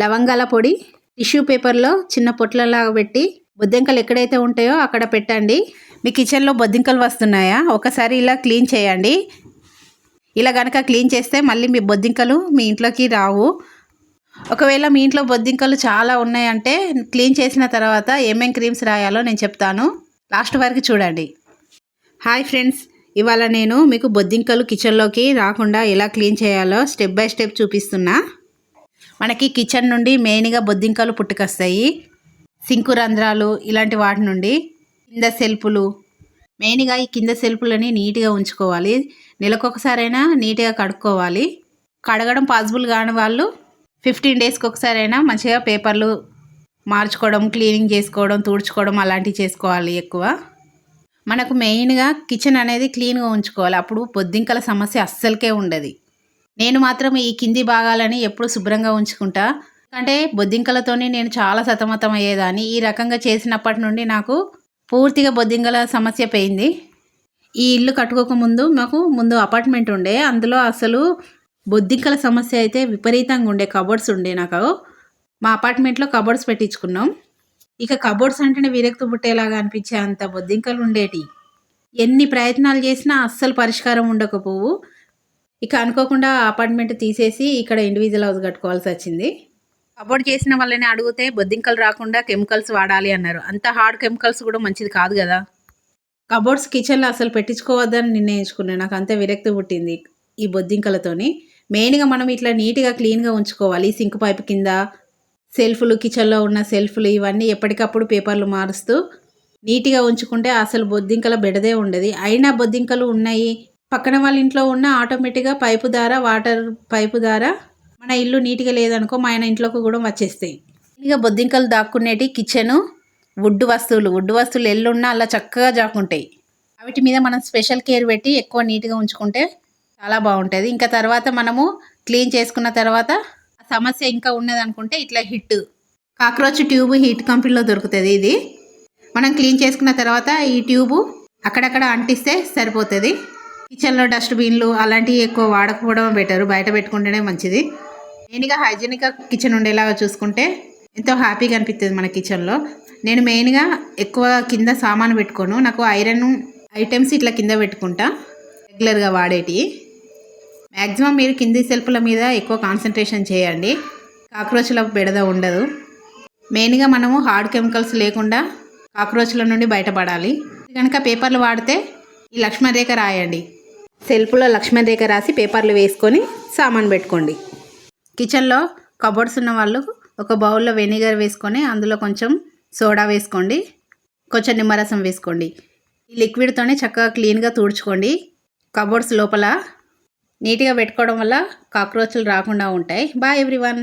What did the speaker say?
లవంగాల పొడి టిష్యూ పేపర్లో చిన్న పొట్లలాగా పెట్టి బొద్దింకలు ఎక్కడైతే ఉంటాయో అక్కడ పెట్టండి. మీ కిచెన్లో బొద్దింకలు వస్తున్నాయా? ఒకసారి ఇలా క్లీన్ చేయండి. ఇలా కనుక క్లీన్ చేస్తే మళ్ళీ మీ బొద్దింకలు మీ ఇంట్లోకి రావు. ఒకవేళ మీ ఇంట్లో బొద్దింకలు చాలా ఉన్నాయంటే క్లీన్ చేసిన తర్వాత ఏమేం క్రీమ్స్ రాయాలో నేను చెప్తాను. లాస్ట్ వరకు చూడండి. హాయ్ ఫ్రెండ్స్ ఇవాళ నేను మీకు బొద్దింకలు కిచెన్లోకి రాకుండా ఎలా క్లీన్ చేయాలో స్టెప్ బై స్టెప్ చూపిస్తున్నా. మనకి కిచెన్ నుండి మెయిన్గా బొద్దింకలు పుట్టుకొస్తాయి. సింకు రంధ్రాలు ఇలాంటి వాటి నుండి కింద సెల్పులు. మెయిన్గా ఈ కింద సెల్పులని నీట్గా ఉంచుకోవాలి. నెలకొకసారైనా నీట్గా కడుక్కోవాలి. కడగడం పాసిబుల్ కాని వాళ్ళు ఫిఫ్టీన్ డేస్కి ఒకసారైనా మంచిగా పేపర్లు మార్చుకోవడం క్లీనింగ్ చేసుకోవడం తుడుచుకోవడం అలాంటివి చేసుకోవాలి ఎక్కువ. మనకు మెయిన్గా కిచెన్ అనేది క్లీన్గా ఉంచుకోవాలి. అప్పుడు బొద్దింకల సమస్య అస్సలకే ఉండదు. నేను మాత్రం ఈ కింది భాగాలని ఎప్పుడు శుభ్రంగా ఉంచుకుంటా. అంటే బొద్దింకలతోనే నేను చాలా సతమతం అయ్యేదాన్ని. ఈ రకంగా చేసినప్పటి నుండి నాకు పూర్తిగా బొద్దింకల సమస్య పోయింది. ఈ ఇల్లు కట్టుకోకముందు మాకు ముందు అపార్ట్మెంట్ ఉండే. అందులో అసలు బొద్దింకల సమస్య అయితే విపరీతంగా ఉండే. కబోర్డ్స్ ఉండే నాకు. మా అపార్ట్మెంట్లో కబోర్డ్స్ పెట్టించుకున్నాం. ఇక కబోర్డ్స్ అంటేనే విరక్తి పుట్టేలాగా అనిపించే అంత బొద్దింకలు ఉండేటి. ఎన్ని ప్రయత్నాలు చేసినా అస్సలు పరిష్కారం ఉండకపోవు. ఇక అనుకోకుండా అపార్ట్మెంట్ తీసేసి ఇక్కడ ఇండివిజువల్ హౌస్ కట్టుకోవాల్సి వచ్చింది. కబోర్డ్ చేసిన వాళ్ళని అడిగితే బొద్దింకలు రాకుండా కెమికల్స్ వాడాలి అన్నారు. అంత హార్డ్ కెమికల్స్ కూడా మంచిది కాదు కదా? కబోర్డ్స్ కిచెన్లో అసలు పెట్టించుకోవద్దని నిర్ణయించుకున్నాను. నాకు అంతే విరక్తి పుట్టింది ఈ బొద్దింకలతోని. మెయిన్గా మనం ఇట్లా నీట్గా క్లీన్గా ఉంచుకోవాలి. సింక్ పైప్ కింద సెల్ఫ్లు కిచెన్లో ఉన్న సెల్ఫ్లు ఇవన్నీ ఎప్పటికప్పుడు పేపర్లు మారుస్తూ నీట్గా ఉంచుకుంటే అసలు బొద్దింకల బెడదే ఉండదు. అయినా బొద్దింకలు ఉన్నాయి పక్కన వాళ్ళ ఇంట్లో ఉన్న ఆటోమేటిక్గా పైపు ద్వారా వాటర్ పైపు ద్వారా మన ఇల్లు నీట్గా లేదనుకో మా ఆయన ఇంట్లోకి కూడా వచ్చేస్తాయి. ఇక బొద్దింకలు దాక్కునేటి కిచెను వుడ్ వస్తువులు. వుడ్ వస్తువులు ఎల్లున్నా అలా చక్కగా జాకుంటాయి. వాటి మీద మనం స్పెషల్ కేర్ పెట్టి ఎక్కువ నీట్గా ఉంచుకుంటే చాలా బాగుంటుంది. ఇంకా తర్వాత మనము క్లీన్ చేసుకున్న తర్వాత ఆ సమస్య ఇంకా ఉన్నది అనుకుంటే ఇట్లా హిట్. కాక్రోచ్ ట్యూబ్ హీట్ కంపెనీలో దొరుకుతుంది ఇది. మనం క్లీన్ చేసుకున్న తర్వాత ఈ ట్యూబు అక్కడక్కడ అంటిస్తే సరిపోతుంది. కిచెన్లో డస్ట్బిన్లు అలాంటివి ఎక్కువ వాడకపోవడం బెటర్ బయట పెట్టుకుంటేనే మంచిది. మెయిన్గా హైజీనిక్గా కిచెన్ ఉండేలాగా చూసుకుంటే ఎంతో హ్యాపీగా అనిపిస్తుంది మన కిచెన్లో. నేను మెయిన్గా ఎక్కువ కింద సామాను పెట్టుకోను. నాకు ఐరన్ ఐటమ్స్ ఇట్లా కింద పెట్టుకుంటా రెగ్యులర్గా వాడేటివి మ్యాక్సిమం మీరు కింది సెల్ఫ్ల మీద ఎక్కువ కాన్సన్ట్రేషన్ చేయండి. కాక్రోచ్ల బెడద ఉండదు. మెయిన్గా మనము హార్డ్ కెమికల్స్ లేకుండా కాక్రోచ్ల నుండి బయటపడాలి. కనుక పేపర్లు వాడితే ఈ లక్ష్మణ రేఖ రాయండి. సెల్ఫ్లో లక్ష్మణరేఖ రాసి పేపర్లు వేసుకొని సామాన్ పెట్టుకోండి. కిచెన్లో కబోర్డ్స్ ఉన్న వాళ్ళు ఒక బౌల్లో వెనిగర్ వేసుకొని అందులో కొంచెం సోడా వేసుకోండి. కొంచెం నిమ్మరసం వేసుకోండి. ఈ లిక్విడ్తోనే చక్కగా క్లీన్గా తుడుచుకోండి. కబోర్డ్స్ లోపల నీట్గా పెట్టుకోవడం వల్ల కాక్రోచ్లు రాకుండా ఉంటాయి. Bye everyone!